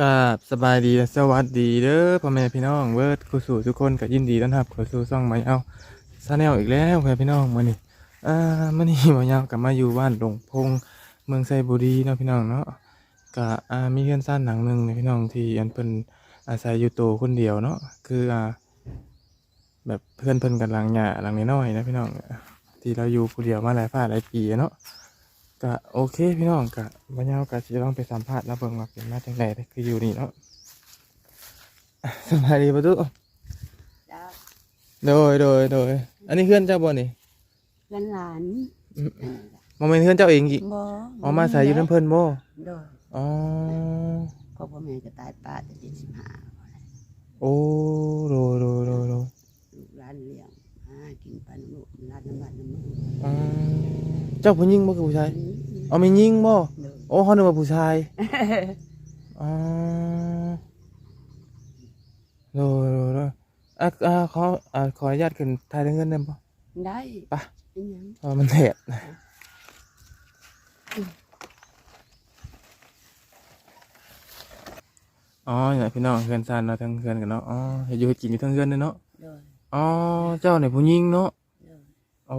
กับสบายดีและสวัสดีเด้อพ่อแม่พี่น้องเวิร์ดครูสู่ทุกคนก็ยินดีต้อนรับเข้าสู่ช่องไม้เอาซาแนลอีกแล้วพ่อแม่พี่น้องมื้อนี้อ่ามื้อนี้บ่ยาวกลับมาอยู่บ้านหลงพงเมืองไซบุรีเนาะพี่น้องเนาะก็อ่ามีเพื่อนซ่านหลังหนึ่งนี่ยพี่น้องที่อันเพิ่นอาศัยอยู่โตวคนเดียวเนาะคืออ่าแบบเพื่อนเพิ่นกันหลังหญ้าหลังน้อยๆนะพี่น้องที่เราอยู่ผู้เดียวมาหลายฝ่าหลายปีเนาะ ก็โอเคพี่น้องก็วันนี้ก็จะต้องไปสัมภาษณ์แล้วเบิ่งว่าเป็นมาจังไดแต่คืออยู่นี่เนาะสบายดีประตูจ้าโดยโดยโดยอันนี้เพื่อนเจ้าบ่นี่เพื่อนหลานอืมบ่แม่นเพื่อนเจ้าเองอีกบ่อ๋อมาใส่อยู่น้ำเพิ่นบ่โดยอ๋อพ่อพ่อแม่ก็ตายป้าแต่เจ็ดสิบห้าโอ้โดยโดยโดยโดยลูกหลานเลี้ยงหากินไปน้ำลูกหลานน้ำบ้านน้ำเมืองอ๋อ เจ้าผู้หญิงบ่คือผู้ชายอืมอ๋อแม่นหญิงบ่โดยโอ้เขานึกว่าผู้ชายอ๋อโดยโดยโดยอะอ่าขออ่าขออนุญาตขึ้นถ่ายเงินได้บ่ได้ไปเป็นหยังเพราะมันเผ็ดอ๋ออย่างพี่น้องเพื่อนซานเนาะทั้งเพื่อนกันเนาะอ๋อเฮ็ดอยู่เฮ็ดกินอยู่ทั้งเพื่อนเลยเนาะโดย อ๋อเจ้าเนี่ยผู้หญิงเนาะโดยโอ้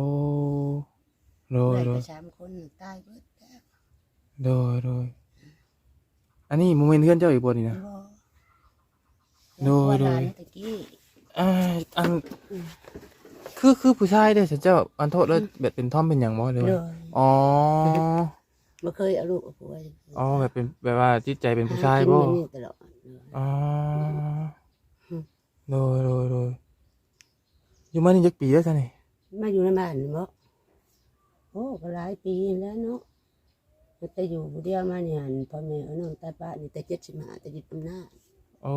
โดยเพื่อนโดก็ยสามคนตายเบิดแล้วโดยโดยอันนี้โมเมนต์เพื่อนเจ้าอีกบนนี่นะ บ่โดยโดย หลานตะกี้อ่าอัน คือคือผู้ชายเด้อเจ้าอันโทษแล้วแบบเป็นท่อมเป็นอย่างบ่เลยโดยอ๋อ บ่เคยเอาลูกเอาผัวอ๋อแบบเป็นแบบว่าจิตใจเป็นผู้ชายหกินบ่แบบนี้ตลอดโดยอ๋ออืมโดยโดยโดยอยู่มานี่จักปีแล้วจ้ะนี่มาอยู่ในบ้านบ่ โอ้ก็หลายปีแล้วเนาะแต่อยู่ผู้เดียวมาเนี่ยหั่นพ่อแม่เอาน้องตายป้านี่แต่เจ็ดสิบห้าแต่ยึดอำนาจโอ้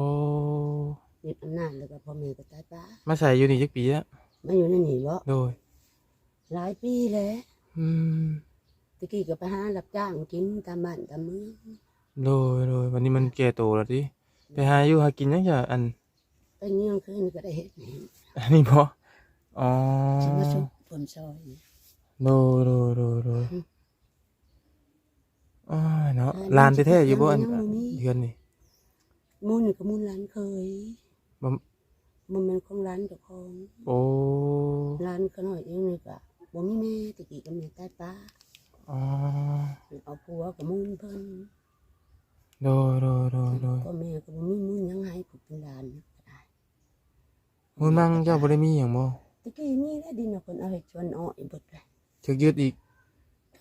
ยึดอำนาจแล้วก็พ่อแม่ก็ตายป้ามาใส่อยู่นี่จักปีแล้วมาอยู่ในนี่บ่โดย หลายปีแล้วอืมตะกี้ก็ไปหารับจ้างกินตามบ้านตามเมืองโดยโดยวันนี้มันแก่โตแล้วดิไปหาอยู่หากินยังจะอันไปเงี้ยงคืนก็ได้เห็ดนี่อันนี้บ่อ๋อ ฉันมาชุบผลซอย โดยโดยโดยโดยอ๋อเนาะลานแท้ๆอยู่บ่อันเดือนนี่มูลนี่ก็มูลร้านเคยบ่มันเป็นของร้านเจ้าของโอ้ร้านก็น้อยเองนี่ก็บ่มีแม่ตะกี้ก็แม่ตายป้าอ๋อเอาผัวก็มูลเพิ่นโดยโดยโดยโดยพ่อแม่ก็บ่มีมูลหยังให้ผู้เป็นหลานก็ได้มูลมั่งเจ้าบ่ได้มีหยังบ่ตะกี้มีแล้วดินเอาเพิ่นเอาเฮ็ดสวนอ้อยเบิดเลย ถึกยึดอีก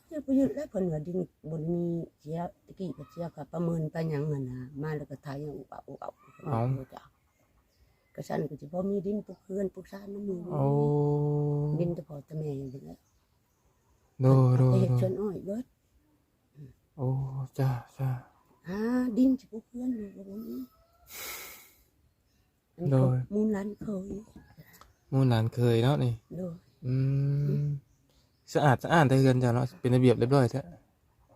คือประยุทธ์แล้วเพิ่นว่าดินบ่ได้มีเสียตะกี้ก็เสียก็ประเมินไปหยังหั่นน่ะมาแล้วก็ไทยเอาเอาเอาเอาจ้ะก็ซั่นก็สิบ่มีดินปลูกเฮือนปลูกซ่านน้ำมือโอ้ดินแต่พอแต่แม่นี่แหละโดยโดเฮ็ดโดสวนอ้อยเบิดโอ้จ้าจ้าหาดินสิปลูกเฮือนอยู่บ่มีอันนี้เขามูลร้านเคยมูลหลานเคยเนาะนี่โดยอืม สะอาดสะอาดแต่เฮือนจ้าเนาะเป็นระเบียบเรียบร้อยแท้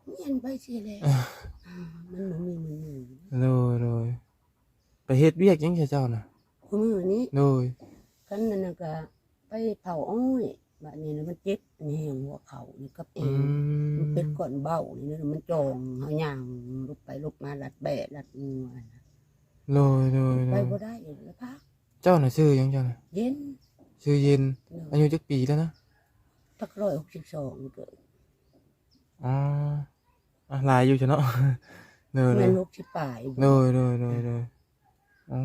เมียนไปสิแหละอ่ามันบ่มีมือหนึ่งโดยโดยไปเฮ็ดเวียกหยังแค่เจ้าน่ะคนมือนี้โดยกันนั่นน่ะก็ไปเผาอ้อยบัดนี้นะมันเจ็บนี่แหงหัวเข่านี่กับเออืงมมันเป็นก้อนเบ้านี่นะมันจองเฮาย่างลุกไปลุกมาลัดแบะลัดงัวนะโดยโดยโดไปยบ่ได้แล้วพักเจ้าน่ะชื่อหยังเจ้าน่ะเย็นชื่อเย็นเนาะอายุจักปีแล้วนะ พักร้อยหกสิบสองเกิดอ๋ออะหลายอยู่จ้ะเนาะโดยโดแม่ยนหกสิบปลายโดยโดยโดยโดยอ๋อ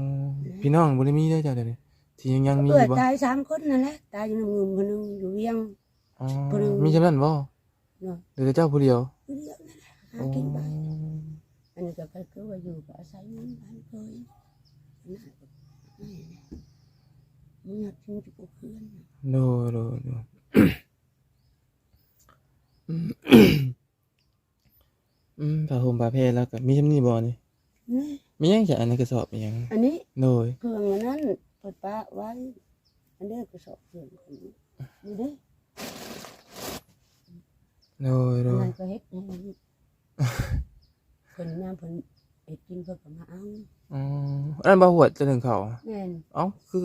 พี่น้องบ่ได้มีเด้อจ้ะเดี๋ยวนี้ที่ยังยังมีอเกิดยู่บ่ตายสามคนนั่นแหละตายอยู่ในเมืองคนหนึงอยู่เวียง อ๋อผู้หนึ่งมีจำนั้นบ่เนาะหรือแต่เจ้าผู้เดียวอยู่เดียวนั่นแหละหาอ๋อกินไปอันนี้ก็คือว่าอยู่ก็อาศัยเงินบ้านเคยน่าก็ไม่นะมึงอยากกินจุกเพื่อนโดยโดยโดย อืมอืมผ้าห่มผ้าแพรแล้วก็มีจำนี้บ่นี่นี่มีหยังจะอันในกระสอบมีหยังอันนี้โดยเครื่องอันนั้นเปิดปะไว้อันนี้ก็สอบเครื่องของนี่เด้โดยโดอันยนั้นก็เฮ็ดให้เพิ่นยามเพิ่นเฮ็ดกินเพิ่นก็มาเอาอ๋ออันนั้นบ่หวดจะถึงเขาแม่นเอ้าคือ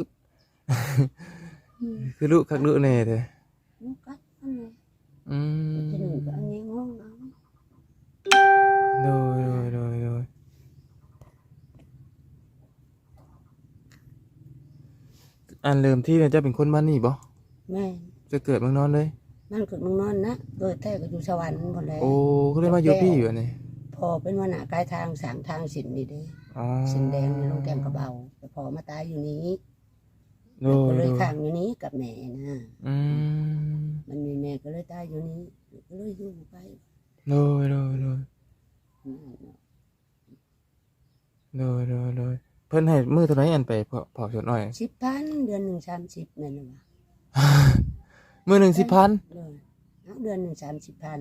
อืมคือลุคักลุแน่เด้อลูกกัดอันนี้อืมจะหนึ่งก็อัน อันเริ่มที่เนี่ยจะเป็นคนบ้านนี่บ่แม่นจะเกิดเมืองนอนเลย นั่นเกิดเมึงนอนนะเกิดแท้ก็อยู่สวรรค์หมดแล้วโอ้ก็เลยมาอยู่พี่อยู่อันนี่พอเป็นวันหนากายทางสางทางสินนี่เด้อ๋อสินแดงในโรงแกมกระเบาแต่พอมาตายอยู่นี้โดก็ยเลโดยยข้างอยู่นี้กับแม่นะอืมมันมีแม่ก็เลยตายอยู่นี้ก็เลยอยู่ไปโดยโดยโดย โดยโดยโดย เพิ่นให้มือเท่าไหร่อันไปเผาเผาสดหน่อย สิบพันเดือนหนึ่งสามสิบแม่นว่ะมือหนึ่งสิบพันเลยเอาเดือนหนึ่งสามสิบพัน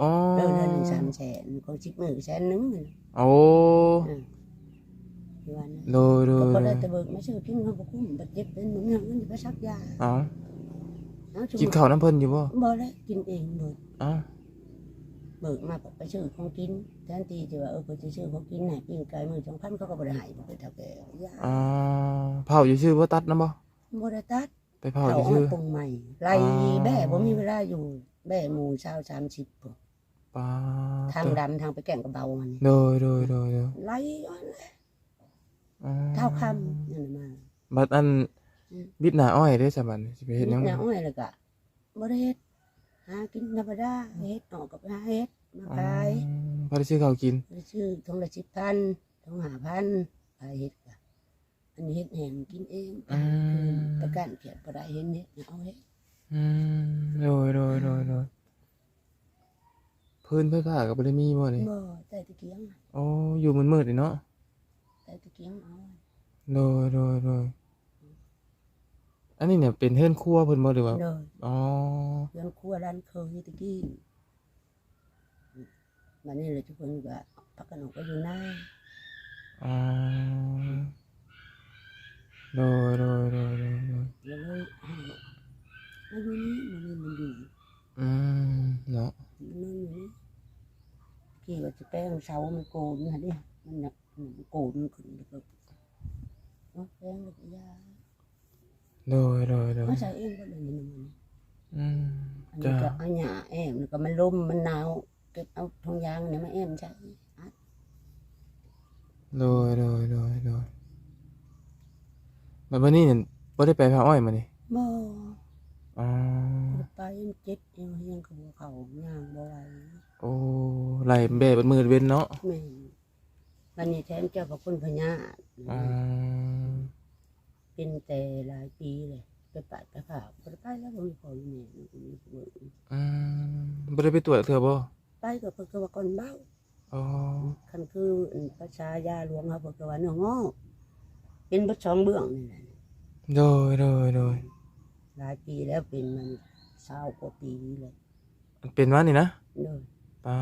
อ๋อเดือนเดือนหนึ่งสามแสนของสิบหมื่นแสนหนึงเลยโอ้ที่วันนั้นโดยโดก็ยพอโดได้ยแต่เบิกมาซื้อกินเขาบอกคุ้มบัดเจ็บเป็นเหมือนอย่างนั้นจะไปซักยาอ๋อเอาชุบกินข้าวน้ำเพิ่นอยู่บ่บ่ได้กินเองเบิกอ๋อเบิกมาไปซื้อของกินแทนที่จะว่าเออไปซื้อของกินไหนปิ้งไก่มือสองพันเขาก็บ่ได้ให้บ่เป็นเท่าแก่ยาอ๋อเผาอยู่ชื่อบ่ตัดนะบ่บ่ได้ตัดไปเผาเขาอยู่เอาชื่อมาปรุงใหม่ไล่อ๋อแบ่บ่มีเวลาอยู่แบ่หมูเช้าสามสิบปลาทางดำทางไปแก่งกระเบามันโดยโดยโดยโดยไล่อ่อนอ๋อเท่าคำนั่นน่ะมาบัดอันอืมบิดหน้าอ้อยได้สบัดสิไปเฮ็ดหยังน้าอ้อยเลยก็บ่ได้เฮ็ดหากินธรรมดาเฮ็ดออกกับหาเฮ็ด มาอ๋อขายพอได้ซื้อข้าวกินไปซื้อทงละสิบพันทงหาพันขายเฮ็ดก็อันนี้เฮ็ดแห้งกินเองอืม ประกันเขียนบ่ได้เห็นเฮ็ดเอาเฮ็ดอืมโดยโดยโดยโดยพื้นไฟฟ้าก็บ่ได้มีบ่นี่บ่ใต้ตะเกียงโอ้อยู่มืดๆนี่เนาะใต้ตะเกียงเอาโดยโดยโดยอันนี้เนี่ยเป็นเฮือนครัวเพิ่นบ่หรือว่าโดยอ๋อ เพื่อนครัวร้านเคยตะกี้ มันนี่เลยทุกคนก็พักกันออกก็อยู่หน้าอ๋อโดยโดยโดยโดยโดยแล้วเลยให้มาอยู่นี่มันนี่มันอยู่อืมเนาะมันนอนอยู่นี่กี่ว่าจะแป้งเสามันโกนนะดิมันน่ะมันโกนขึ้นแล้วก็เอาแป้งแล้วก็ยาโดยโดยโดยมาใส่เองก็เลยนี่มันอืมอันนี้จ้าก็เอาหญ้าแอมแล้วก็มันลมมันหนาว เก็บเอาทงยางเนี่ยมาแอมใช้อัดโดยโดยโดยโดยแบบวันนี้เนี่ยบ่ได้ไปพาอ้อยมานี่บ่อ๋อไปมันเจ็บเอวเฮียงกับหัวเขาย่างบ่ไหวโอ้ไหลเบ้เบัดมือเว้นเนาะแม่นวันนี้แทนเจ้าพระคุณพญาอ๋อเป็นแต่หลายปีเลยไปปัดไปผ่าบ่ได้ไปแล้วบ่มีพ่อมีแม่มีมีผู้เบิ่งอืมบ่ได้ไปตรวจเถื่อบ่ไป ก็เพิ่นก็ว่าก่อนเบ้าอ๋อคันคืออันประชายาหลวงเขาเพิ่นก็ว่าเนื้องอกเป็นเบ่สองเบื้องนี่แหละโดยโดยโดยหลายปีแล้วเป็นมัน20กว่าปีเลยมันเป็นว่านี่นะเด้อป้า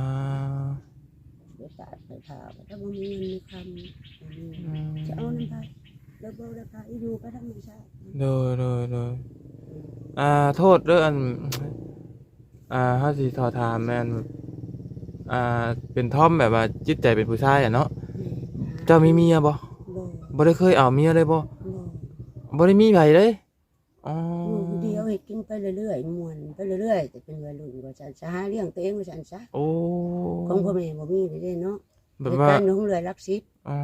ไปปัดไปผ่าถ้าบ่มีเงินมีคำอันนี้จะเอานำไปแล้วบ่ได้พาอีอยู่ไปทางนี้ซะโดยโดยโดยอ่าโทษเด้ออันอ่าเฮาสิขอถามแม่น อ่าเป็นทอมแบบว่าจิตใจเป็นผู้ชายอะเนาะเจ้ามีเมียบ่บ่บ่ได้เคยเอาเมียเลยบ่บ่บ่ได้มีไผเลยอ๋ออยู่ผู้เดียวเฮ็ดกินไปเรื่อยๆม่วนไปเรื่อยๆแต่เป็นวัยรุ่นว่าฉันจะหาเลี้ยงตัวเองว่าฉันซะโอ้ของพ่อแม่บ่มีเลยเด้เนาะแบบเหตุว่าการณ์ของเรือรักสิบอ๋อ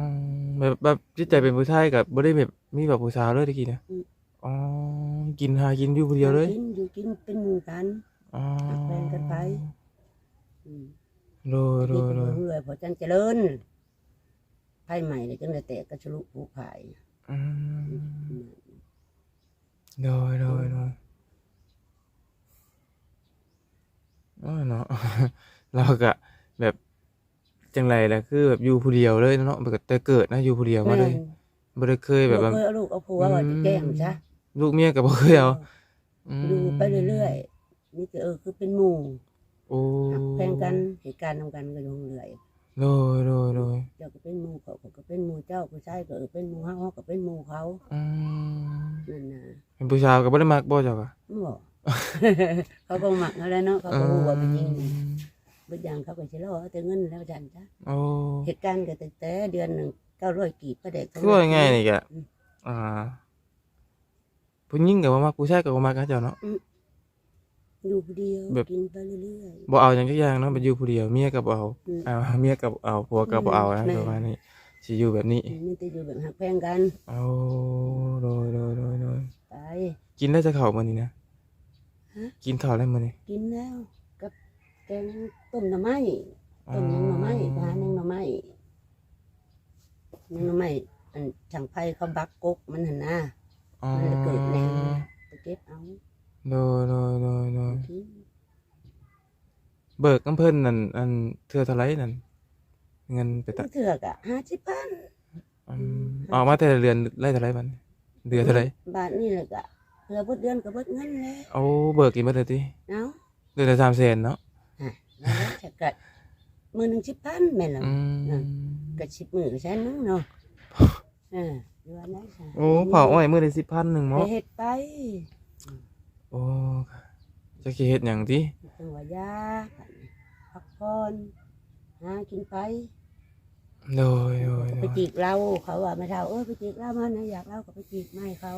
แบบแบบจิตใจเป็นผู้ชายกับบ่ได้แบบมีแบบผู้สาวเลยตะกี้นะอืมอ๋อกินหากินอยู่ผู้เดียวเลยกินอยู่กินเป็นหมู่กันอ๋อหักแฟนกันไปอืม โดยโดนี่ยเป็นโดยเรือพอจันเจริญไพ่ใหม่เลยจังได้แตกกระชลุผู้ผายอืมอืมโดยโดยโดยโอ้ยเนาะเราก็แบบจังไรล่ะคือแบบอยู่ผู้เดียวเลยเนาะแบบแต่เกิดนะอยู่ผู้เดียวมาแม่เลนยบ่ได้เคยแบบบ่ว่าเคยเอาลูกเอาผัวว่าจะแจ้งซะลูกเมียก็บ่เคยเอามดูไปเรื่อยๆนี่ก็เออคือเป็นหมู่ โอ้หักแพงกันเหตุการณ์ทำกันก็อยู่เรื่อยโดยโดยโดยเจ้าก็เป็นหมู่เขาเขาก็เป็นหมู่เจ้าผู้ชายก็เออเป็นหมู่เฮาเฮาก็เป็นหมู่เขาอืมนั่นน่ะเป็นผู้ชายก็บ่ได้มักบ่เจ้าก็บ่เขาก็หมักอะไรเนาะเขาก็รู้ว่าเป็นจริงบางอย่างเขาก็สิรอเอาแต่เงินแล้วจันจ้ะโอ้เหตุการณ์ก็ตั้งแต่เดือนหนึ่งเก้าร้อยกีบก็เด็กคือว่าง่ายๆนี่ก็อืม อ่าผู้หญิงก็บ่มักผู้ชายก็บ่มักนะเจ้าเนาะอ ยู่ผู้เดียวแบบ กินไปเรื่อยบ่เอาหยังจักอย่างเนาะไปอยู่ผู้เดียวเมียก็บ่เอาอืมอ่าเมียก็บ่เอาผัวก็บ่เอานะแม่ประมาณนี้สิอยู่แบบนี้มีแต่อยู่แบบหักแพงกัน เอาโดยโดยโดยโดยไป กินได้จะเข่ามันนี่นะฮะ กินข้าวได้มันนี่กินแล้ว กับแกงต้มหน่อไม้ต้มยังหน่อไม้ปลายังหน่อไม้ยังหน่อไม้อันช่างไผ่เขาบักกกมันหั่นนะอ๋อมันเลยเกิดแนวไปเก็บเอา โดยโดยโดยโดยกินเบิกน้ำเพิ่นนั่นอันเทื่อเท่าไรนั่นเงินไปตัดเถือกอะห้าสิบพันอืมออกมาแต่ละเดือนไล่เท่าไรมันเดือนเท่าไรบาทนี่แหละก็เพื่อเบิดเดือนก็เบิดเงินแล้วเอาเบิกกินมาเลยทีเนาะเดือนละสามแสนเนาะแล้วจะกัดมือหนึ่งสิบพันแม่นละอืมกัดสิบมือก็ใช้นึงเนาะเออเดือนนั้นค่ะโอ้เผาอ้อยมือได้สิบพันหนึ่งไปมั้งเฮ็ดไป โอ้จะคิดเฮ็ดอย่างที่จังหวะยาพักผ่อนหากินไปโดยโดยโดไปยจีกเราเขาว่าไม่เท่าเออไปจีกเรามานะอยากเราก็ไปจีกไม่เขา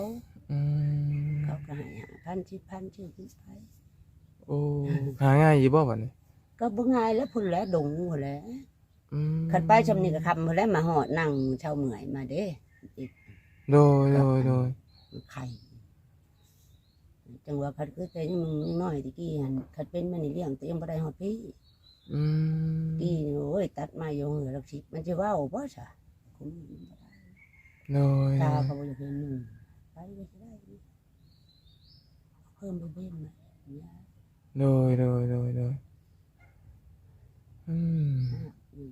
อืมเขาก็ให้หาพันสิบพันชื่อกินไปโอ้หาง่ายอยี่บ่บัดนี้ก็บ่ง่ายแล้วพุ่นแล้วดงพุ่นแล้วอืมขันไปชำนี่ก็คำพุ่นแล้วมาหอดนั่งเช่าเหมื่อยมาเด้อีกโดยโดยโดยไข่ จังหวะขัดคือแต่ยังมึงน้อยตะกี้หันขัดเป็นมันนี่เลี้ยงตัวเองบ่ได้หอดพี่อืมพี่นี่โอ้ยตัดมาอยู่เหงือลักสิบมันจะว่าบ่ซะผมบ่ได้โดยตาเขาบ่อยากเห็นหนึ่งไปก็สิได้เพิ่มไปเบ้นมาเนี่ยโดยโดยโดยโดยอืมอืม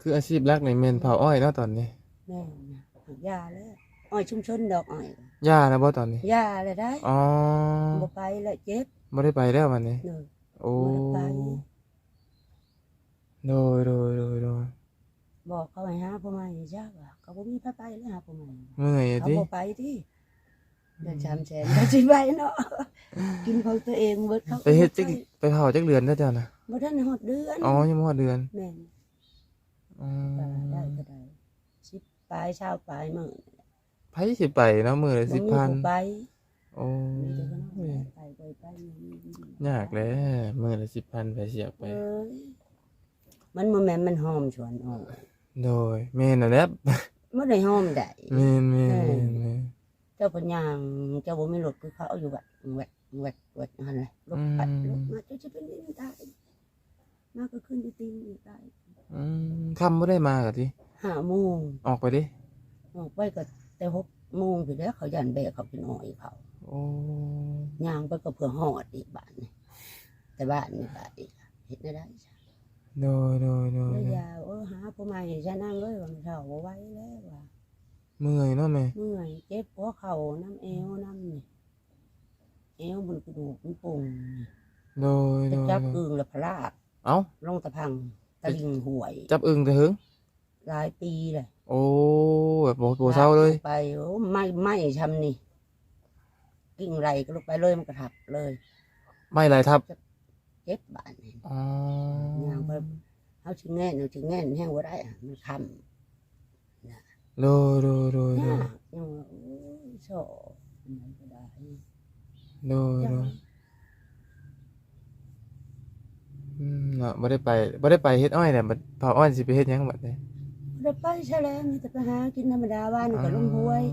คืออาชีพหลักในเมนเผาอ้อยเนาะตอนนี้แม่นะปลูกยาแล้วอ้อยชุมชนดอกอ้อย ย่านะบ่ตอนนี้ยาเลยได้อ๋อบ่ไปแล้วเจ็บบ่ได้ไปแล้ววันนี้เด้อโอ้บ่ได้ไปโดยโดยโดยโดยบอกเขาให้หาพ่อใหม่จ้าว่าเขาบ่มีพาไปเลยหาพ่อใหม่เมื่อยอะเขาดิบ่ไปที่เดือนสามแสนเขาสิไปเนาะกินของตัวเองเบิดเขาไปเฮ็ดจักไปเผาจักเดือนแล้วเจ้านะบ่ทันได้ฮอดเดือนอ๋อยังบ่ฮอดเดือนแม่นอืก็ได้มก็ได้สิบปลายเช้าปลายมื้อ ไผสิไปเนาะมื้อละบ่มีผู้10,000ไปโอ้มีแต่คนยเอาไปไปไปยากแหล้วมื้อละ10,000ไปเสียไป เอ้ยมันบ่แม่นมันหอมชวนออกโดยแม่นน่ะแหละบ่ได้หอมได้ แม่นแม่นแม่นแม่นเจ้าปัญญางเจ้าบ่มีรถคือเขาเอาอยู่แบบแวดแวดแวดนั่นแหละรถไปรถมาเจ้าจะเป็นดินตายมาก็ขึ้นอยู่ตีนอยู่ตายอืมค่ำบ่ได้มาก็ติห้าโมงออกไปดิ ออกไปก็ แต่หกโมงไปแล้วเขายันแบกเขาเป็นอ้อยเขาโอ้ย่างไปก็เพื่อหอดอีกบ้านนี่แต่บ้านนี่บ้านอีกเห็นได้ได้จ้ะโดยโดยโดยแล้วโดยยาวเออหาผู้ใหม่จะนั่งเลยวันเช้าบ่ไหว้แล้วว่ะเมื่อยเนาะแม่เมื่อยเจ็บหัวเข่าน้ำเอวน้ำนี่เอวบนกระดูกมันปุ่งนี่โดยโดจะยจับโดยอึงและพลาดเอ้าลงตะพังตะลิงห่วยจับอึ่งแต่หึงหลายปีเลย โอ้แบบบ่บ่เศร้าเลย ไปโอ้ไม่ไม่ทำนี่ กิ่งไรก็ลงไปเลยมันกระทับเลย ไม่ไรทับเจ็บบาดนี่อ๋อย่างไปเอาชิงแง่นเอาชิงแง่นแห้งว่าได้อะมันคโดยโดยโดยำโดยายกยังว่าโอ้ยโซ่อันไหนก็ได้โดยโดยอืมเนาะบ่ได้ไปบ่ได้ไปเฮ็ดอ้อยเนี่ยบัดเผาอ้อยสิไปเฮ็ดหยังบัดนี้เดี๋ย วไปใช่แล้วมีแต่ไปหากินธรรมดาบ้านก็ลงห้วย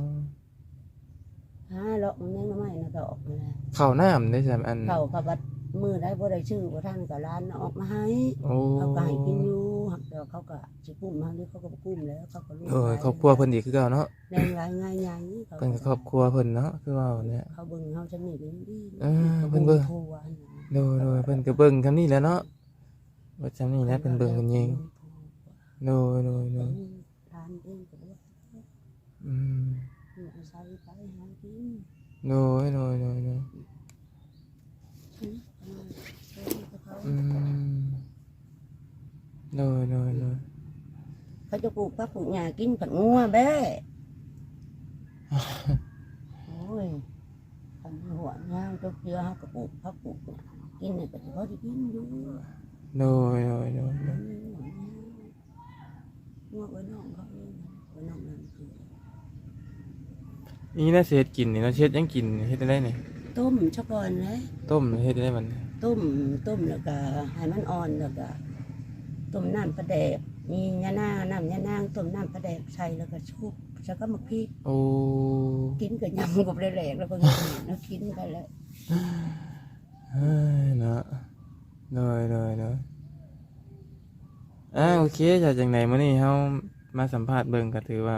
หาเลาะมันยังไม่นะดอกนั่นแหละข้าวน้ำได้ซั่นอันเขากับบัดมือได้บ่ได้ชื่อบ่ท่านกับร้านออกมาให้โอ้เขาก็ให้กินอยู่หักเดียวเขาก็สิกุ้มมาหรือเขาก็บ่กุ้มแล้วเขาก็รู้โอ้ยครอบครัวเพิ่นอีกคือเก่าเนาะแดงหลายง่ายใหญ่เขาเพิ่นก็ครอบครัวเพิ่นเนาะคือว่าเนี่ยเขาเบิ่งเฮาจังนี้เป็นดีเออเพิ่นเบิ่งครัวนะโดยโดยเพิ่นก็เบิ่งคำนี้แหล้วเนาะว่าจำนี้นะเพิ่นเบิ่งเพิ่นยิง โดยโดยโดยทานเองก็บ่อืมอาศัยไปหากินโดยโดยโดยโดยอืมโดยโดยโดยเงัวแบ้โอ้ยทำหัวงามเจ้าเกลือเฮาก็ปลูกผักปลูกหญ้ากินเนี่ยก็สิพอได้กินอยู่โดยโดยโดยโดยงัวไว้น้องเขาเองไว้น้องนั่นคือนี่น่าสิเฮ็ดกินนี่เนาะสิเฮ็ดหยังกินเฮ็ดได้นี่ต้มชะก่อนนะต้มเฮ็ดได้มันต้มต้มแล้วก็ให้มันอ่อนแล้วก็ต้มน้ำปลาแดกมียานางน้ำยานางต้มน้ำปลาแดกใส่แล้วก็ชุบแล้วก็มาพริกโอ้กินกับยำกับแหลกๆแล้วก็กินแล้วกินไปแล้ว เฮ้ยเนาะเลยเลยเลย อ่าโอเคจากจังไหนมื้อนี้เฮามาสัมภาษณ์เบิ่งก็ถือว่า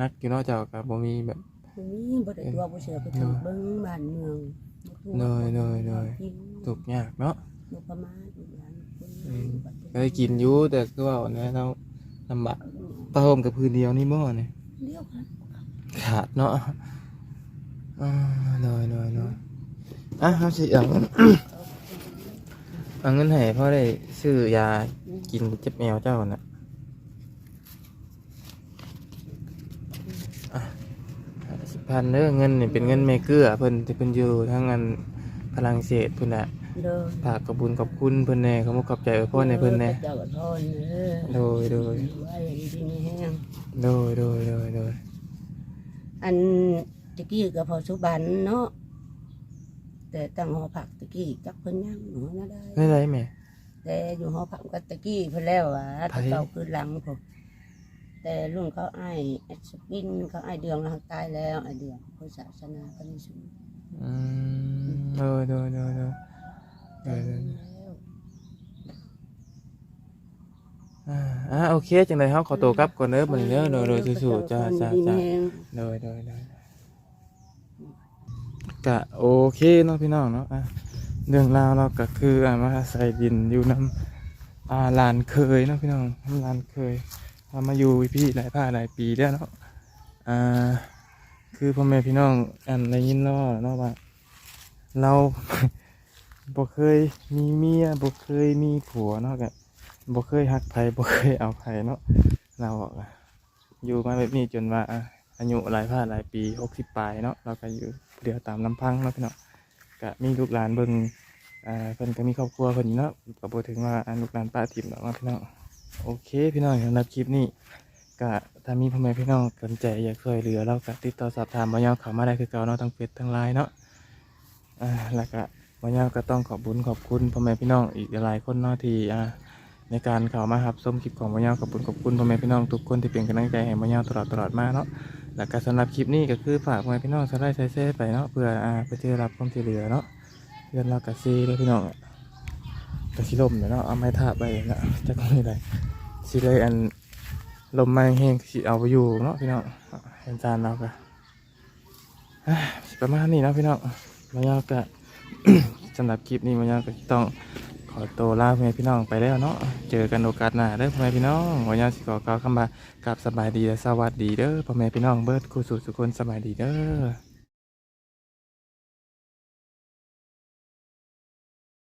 นักอยู่เนอกจากกับบ่มีแบบมันมีบ่ได้ตัวบ่เสือไปถึงเบิ่งบ้านเมืองบ่ทั่วเลยเลยเลยกินทุกข์ยากเนาะบ่ประมาณอีกอย่างคนอืมบัดนี้เคยกินอยู่แต่คือว่าเนี่ยเราลำบากปลาโฮมกับพื้นเดียวนี่บ่เนี่ยเดียวกันขาดเนาะอ่าน้อยน้อยน้อยอะเขาสิเอาเอาเงินให้พ่อได้ซื้อยา กินเจ็บแมวเจ้าน่ะอะสิบพันเด้อเงินนี่เป็นเงินเมเกอร์เพิ่นที่เพิ่นอยู่ทั้งอันพลังเศสเพิ่นน่ะเด้อฝากขอบคุญขอบคุณเพิ่นแน่เขาบอกขอบใจพ่อในเพิ่นแน่เจ้าก็ทอนเด้อโดยโดยไว้ดีๆนี่แห้งโดยโดยโดยโดยอันตะกี้ก็พอสุบันเนาะแต่ตั้งหอผักตะกี้จักเพิ่นยังหนูน่าได้ไม่ไรแม่ แต่อยู่หอผักก็ตะกี้เพิ่นแล้วอะไผแต่เก่าคือหลังผมแต่ลุงเขาไอ้ายไอ้สปินเขาไอ้ายเดืองแล้วเขาตายแล้วไอ้เดืองเขาศาสนาเขาไม่สูงอืมโดยโดยโดยโดยโดตายยโดแล้ยวอ่าอ่าโอเคจังไดเฮาขอตัวกลับก่อนเด้อบัดนี้เด้อโดยโดยสู้ๆจ้าจ้าจ้าโดยโดยโดยกะโอเคเนาะพี่น้องเนาะอะ เรื่องราวเราก็คืออามาใส่ดินอยู่น้ำอาลานเคยเนาะพี่น้องลานเคยเรามาอยู่พี่หลายผ้าหลายปีแล้วเนาะอ่าคือพ่อแม่พี่น้องอันได้ยินเนาะเนาะว่าเราบ่เคยมีเมียบ่เคยมีผัวเนาะกะบ่เคยหักไผบ่เคยเอาไผเนาะเราอะอยู่มาแบบนี้จนว่าอายุหลายพาหลายปีหกสิบปลายเนาะเราก็อยู่เดียวตามลำพังเนาะพี่เนาะ ก็มีลูกหลานเบิ่งอ่าเพิ่นก็มีครอบครัวเพิ่นเนาะก็บ่ถึงว่าอ่าลูกหลานป้าถิ่มเนาะพี่น้องโอเค พี่น้องสำหรับคลิปนี้ก็ถ้ามีพ่อแม่พี่น้องสนใจอยากช่วยเหลือเราก็ติดต่อสอบถามบ่ยาวเข้ามาได้คือเก่าเนาะทั้งเฟซทั้งไลน์เนาะอ่าแล้วก็บ่ยาวก็ต้องขอบคุญขอบคุณพ่อแม่พี่น้องอีกหลายคนเนาะที่อ่าในการเข้ามารับชมคลิปของบ่ยาวขอบคุณขอบคุณพ่อแม่พี่น้องทุกคนที่เป็นกำลังใจให้บ่ยาวตลอดตลอดมาเนาะ แล้วก็สำหรับคลิปนี้ก็คือฝากไว้พี่น้องสไลด์ใส่เซ่ไปเนาะเพื่ออ่าเพื่อที่จะรับความช่วยเหลือเนาะเพื่อนเรากะซีเลยพี่น้องอะกะซีลมเนาะเอาไม้ทาไปนะจะก็ไม่ได้ซีเลยอันลมมาแห้งสิเอาไปอยู่เนาะพี่น้องเห็นจานเรากะอ่าสิประมาณนี้นะพี่น้องมายากะสำหรับคลิปนี้มายาก็ต้อง ขอตัวลาพ่อแม่พี่น้องไปแล้วเนาะ เจอกันโอกาสหน้าเด้อพ่อแม่พี่น้องวันนี้สิขอกล่าวคำบากับสบายดีและสวัสดีเด้อพ่อแม่พี่น้องเบิร์ดคู่สุดสุคนสบายดีเด้อ